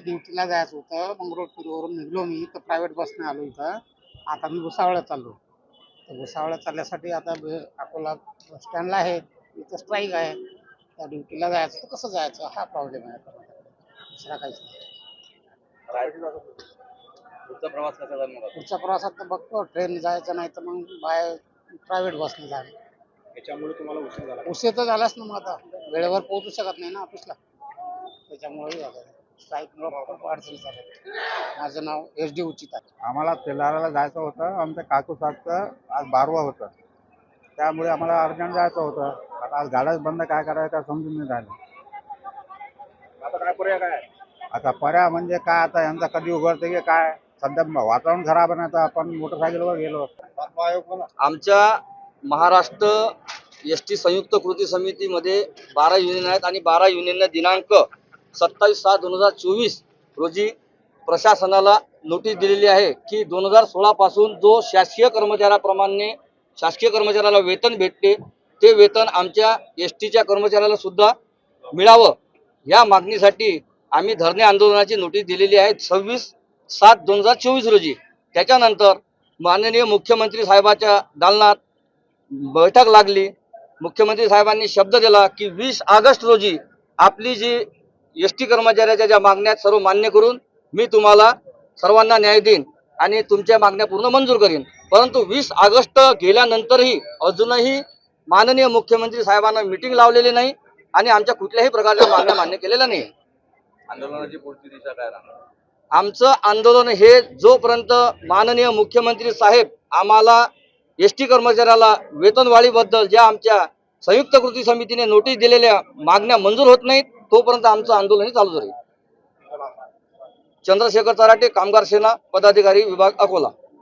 ड्युटीला जायचं होतं. मग रोडवरून निघलो मी. तर प्रायव्हेट बसने आलो इथं. आता मी भुसावळ्यात चाललो. तर भुसावळ्यात चालण्यासाठी आता अकोला बस स्टँडला आहे. इथं स्ट्राईक आहे. त्या ड्युटीला जायचं तर कसं जायचं? हा प्रॉब्लेम आहे आता. दुसरा काहीच नाही. पुढचा प्रवास कसा करणार पुढच्या प्रवासात तर बघतो. ट्रेन जायचं नाही तर मग बाय प्रायव्हेट बसने जायचं याच्यामुळे तुम्हाला उशीर झाला. उशीर तर झालाच ना मग आता. वेळेवर पोहोचू शकत नाही ना ऑफिसला त्याच्यामुळे झालं. स्ट्राईकमुळे खूप अडचणी झाल्या माझं नाव एस डी उचित आहे. आम्हाला तेलाराला जायचं होतं आमच्या काकू साहेबचं आज बारवा होतं. त्यामुळे आम्हाला अर्जंट जायचं होतं. आता आज गाड्याच बंद काय करायचं काय समजून नाही राहिलं. आता काय पर्याय काय? आता पर्याय म्हणजे काय आता यांचा कधी उघडते की काय? सध्या वातावरण खराब आहे ना तर आपण मोटरसायकलवर गेलो. आमच्या महाराष्ट्र एस टी संयुक्त कृती समितीमध्ये बारा युनियन आहेत आणि बारा युनियनने दिनांक सत्तावीस सात दोन हजार चोवीस रोजी प्रशासनाला नोटीस दिलेली आहे की दोन हजार सोळापासून जो शासकीय कर्मचाऱ्याप्रमाणे शासकीय कर्मचाऱ्याला वेतन भेटते ते वेतन आमच्या एस टीच्या कर्मचाऱ्याला सुद्धा मिळावं. या मागणीसाठी आम्ही धरणे आंदोलनाची नोटीस दिलेली आहे सव्वीस सात दोन हजार चोवीस रोजी. त्याच्यानंतर माननीय मुख्यमंत्री साहेबाच्या दालनात बैठक लागली. मुख्यमंत्री साहेबांनी शब्द दिला की वीस ऑगस्ट रोजी आपली जी एस टी कर्मचाऱ्याच्या ज्या मागण्या सर्व मान्य करून मी तुम्हाला सर्वांना न्याय देईन आणि तुमच्या मागण्या पूर्ण मंजूर करीन. परंतु वीस ऑगस्ट गेल्यानंतरही अजूनही माननीय मुख्यमंत्री साहेबांना मिटिंग लावलेली नाही आणि आमच्या कुठल्याही प्रकारच्या मागण्या मान्य केलेल्या नाही. आंदोलनाची पुढची दिशा काय राहणार? आमचं आंदोलन हे जोपर्यंत माननीय मुख्यमंत्री साहेब आम्हाला एस टी कर्मचाऱ्याला वेतनवाढीबद्दल ज्या आमच्या संयुक्त कृती समितीने नोटीस दिलेल्या मागण्या मंजूर होत नाहीत तोपर्यंत आमचं आंदोलन हे चालूच राहील चंद्रशेखर चराटे कामगार सेना पदाधिकारी विभाग अकोला.